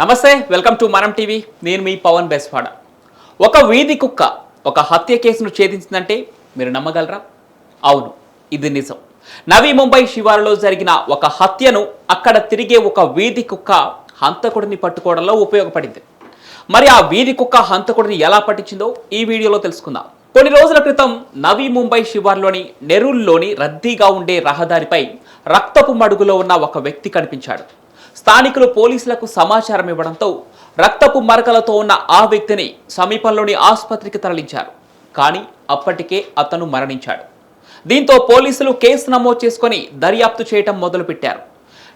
నమస్తే welcome to మనం TV. నేను మీ పవన్ బెస్వాడ. ఒక వీధి కుక్క ఒక హత్య కేసును ఛేదించిందంటే మీరు నమ్మగలరా? అవును ఇది నిజం. నవీ ముంబై శివారులో జరిగిన ఒక హత్యను అక్కడ తిరిగే ఒక వీధి కుక్క హంతకుడిని పట్టుకోవడంలో ఉపయోగపడింది. మరి ఆ వీధి కుక్క హంతకుడిని ఎలా పట్టించిందో ఈ వీడియోలో తెలుసుకుందాం. కొన్ని రోజుల క్రితం నవీ ముంబై శివార్లోని నెరూల్లోని రద్దీగా ఉండే రహదారిపై రక్తపు మడుగులో ఉన్న ఒక వ్యక్తి కనిపించాడు. స్థానికులు పోలీసులకు సమాచారం ఇవ్వడంతో రక్తపు మరకలతో ఉన్న ఆ వ్యక్తిని సమీపంలోని ఆసుపత్రికి తరలించారు. కానీ అప్పటికే అతను మరణించాడు. దీంతో పోలీసులు కేసు నమోదు చేసుకొని దర్యాప్తు చేయటం మొదలుపెట్టారు.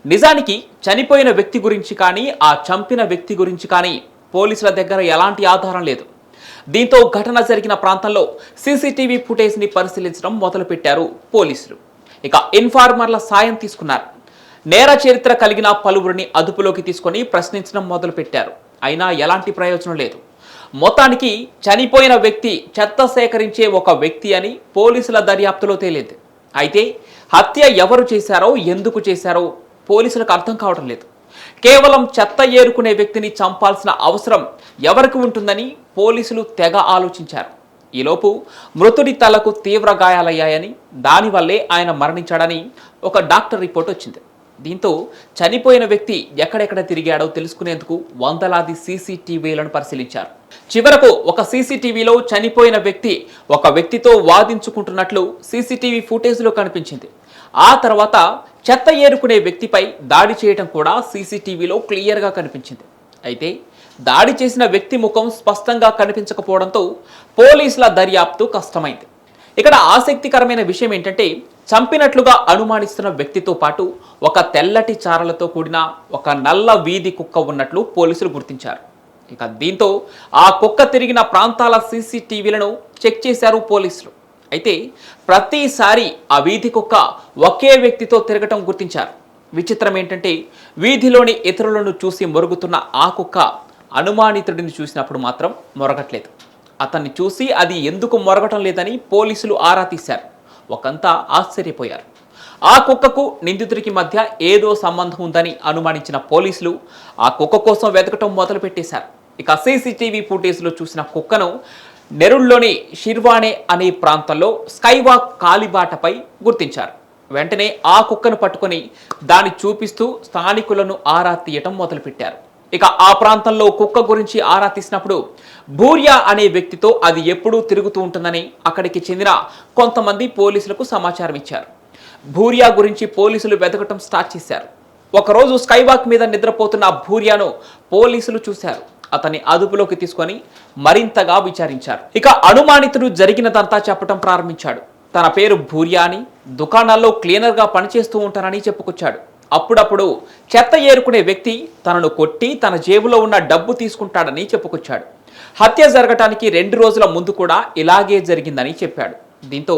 నిజానికి చనిపోయిన వ్యక్తి గురించి కానీ ఆ చంపిన వ్యక్తి గురించి కానీ పోలీసుల దగ్గర ఎలాంటి ఆధారం లేదు. దీంతో ఘటన జరిగిన ప్రాంతంలో సీసీటీవీ ఫుటేజ్ని పరిశీలించడం మొదలుపెట్టారు పోలీసులు. ఇక ఇన్ఫార్మర్ల సాయం తీసుకున్నారు. నేర చరిత్ర కలిగిన పలువురిని అదుపులోకి తీసుకొని ప్రశ్నించడం మొదలుపెట్టారు. అయినా ఎలాంటి ప్రయోజనం లేదు. మొత్తానికి చనిపోయిన వ్యక్తి చెత్త సేకరించే ఒక వ్యక్తి అని పోలీసుల దర్యాప్తులో తేలింది. అయితే హత్య ఎవరు చేశారో ఎందుకు చేశారో పోలీసులకు అర్థం కావడం లేదు. కేవలం చెత్త ఏరుకునే వ్యక్తిని చంపాల్సిన అవసరం ఎవరికి ఉంటుందని పోలీసులు తెగ ఆలోచించారు. ఈలోపు మృతుడి తలకు తీవ్ర గాయాలయ్యాయని దానివల్లే ఆయన మరణించాడని ఒక డాక్టర్ రిపోర్ట్ వచ్చింది. దీంతో చనిపోయిన వ్యక్తి ఎక్కడెక్కడ తిరిగాడో తెలుసుకునేందుకు వందలాది సీసీటీవీలను పరిశీలించారు. చివరకు ఒక సీసీటీవీలో చనిపోయిన వ్యక్తి ఒక వ్యక్తితో వాదించుకుంటున్నట్లు సీసీటీవీ ఫుటేజ్లో కనిపించింది. ఆ తర్వాత చెత్త ఏరుకునే వ్యక్తిపై దాడి చేయడం కూడా సీసీటీవీలో క్లియర్గా కనిపించింది. అయితే దాడి చేసిన వ్యక్తి ముఖం స్పష్టంగా కనిపించకపోవడంతో పోలీసుల దర్యాప్తు కష్టమైంది. ఇక్కడ ఆసక్తికరమైన విషయం ఏంటంటే చంపినట్లుగా అనుమానిస్తున్న వ్యక్తితో పాటు ఒక తెల్లటి చారలతో కూడిన ఒక నల్ల వీధి కుక్క ఉన్నట్లు పోలీసులు గుర్తించారు. ఇక దీంతో ఆ కుక్క తిరిగిన ప్రాంతాల సీసీటీవీలను చెక్ చేశారు పోలీసులు. అయితే ప్రతిసారి ఆ వీధి కుక్క ఒకే వ్యక్తితో తిరగటం గుర్తించారు. విచిత్రం ఏంటంటే వీధిలోని ఇతరులను చూసి మొరుగుతున్న ఆ కుక్క అనుమానితుడిని చూసినప్పుడు మాత్రం మొరగట్లేదు. అతన్ని చూసి అది ఎందుకు మొరగటం లేదని పోలీసులు ఆరా తీశారు. ఒకంతా ఆశ్చర్యపోయారు. ఆ కుక్కకు నిందితుడికి మధ్య ఏదో సంబంధం ఉందని అనుమానించిన పోలీసులు ఆ కుక్క కోసం వెతకటం మొదలుపెట్టేశారు. ఇక సీసీటీవీ ఫుటేజ్లో చూసిన కుక్కను నెరుల్లోని షిర్వాణే అనే ప్రాంతంలో స్కైవాక్ కాలిబాటపై గుర్తించారు. వెంటనే ఆ కుక్కను పట్టుకొని దాన్ని చూపిస్తూ స్థానికులను ఆరా తీయటం మొదలుపెట్టారు. ఇక ఆ ప్రాంతంలో కుక్క గురించి ఆరా తీసినప్పుడు భూర్యా అనే వ్యక్తితో అది ఎప్పుడూ తిరుగుతూ ఉంటుందని అక్కడికి చెందిన కొంతమంది పోలీసులకు సమాచారం ఇచ్చారు. భూర్యా గురించి పోలీసులు వెతకటం స్టార్ట్ చేశారు. ఒకరోజు స్కైవాక్ మీద నిద్రపోతున్న భూర్యాను పోలీసులు చూశారు. అతన్ని అదుపులోకి తీసుకొని మరింతగా విచారించారు. ఇక అనుమానితుడు జరిగినదంతా చెప్పటం ప్రారంభించాడు. తన పేరు భూర్యా అని దుకాణాల్లో క్లీనర్గా పనిచేస్తూ ఉంటానని చెప్పుకొచ్చాడు. అప్పుడప్పుడు చెత్త ఏరుకునే వ్యక్తి తనను కొట్టి తన జేబులో ఉన్న డబ్బు తీసుకుంటాడని చెప్పుకొచ్చాడు. హత్య జరగటానికి రెండు రోజుల ముందు కూడా ఇలాగే జరిగిందని చెప్పాడు. దీంతో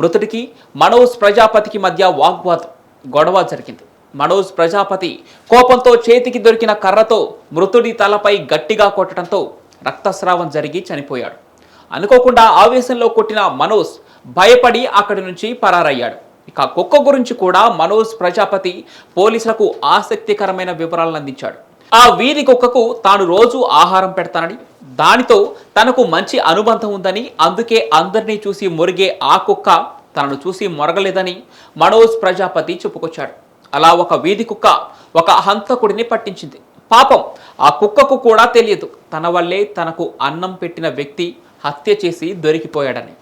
మృతుడికి మనోజ్ ప్రజాపతికి మధ్య వాగ్వాదం గొడవ జరిగింది. మనోజ్ ప్రజాపతి కోపంతో చేతికి దొరికిన కర్రతో మృతుడి తలపై గట్టిగా కొట్టడంతో రక్తస్రావం జరిగి చనిపోయాడు. అనుకోకుండా ఆవేశంలో కొట్టిన మనోజ్ భయపడి అక్కడి నుంచి పరారయ్యాడు. ఇక కుక్క గురించి కూడా మనోజ్ ప్రజాపతి పోలీసులకు ఆసక్తికరమైన వివరాలను అందించాడు. ఆ వీధి కుక్కకు తాను రోజు ఆహారం పెడతానని దానితో తనకు మంచి అనుబంధం ఉందని అందుకే అందరినీ చూసి మురిగే ఆ కుక్క తనను చూసి మొరగలేదని మనోజ్ ప్రజాపతి చెప్పుకొచ్చాడు. అలా ఒక వీధి కుక్క ఒక హంతకుడిని పట్టించింది. పాపం ఆ కుక్కకు కూడా తెలియదు తన వల్లే తనకు అన్నం పెట్టిన వ్యక్తి హత్య చేసి దొరికిపోయాడని.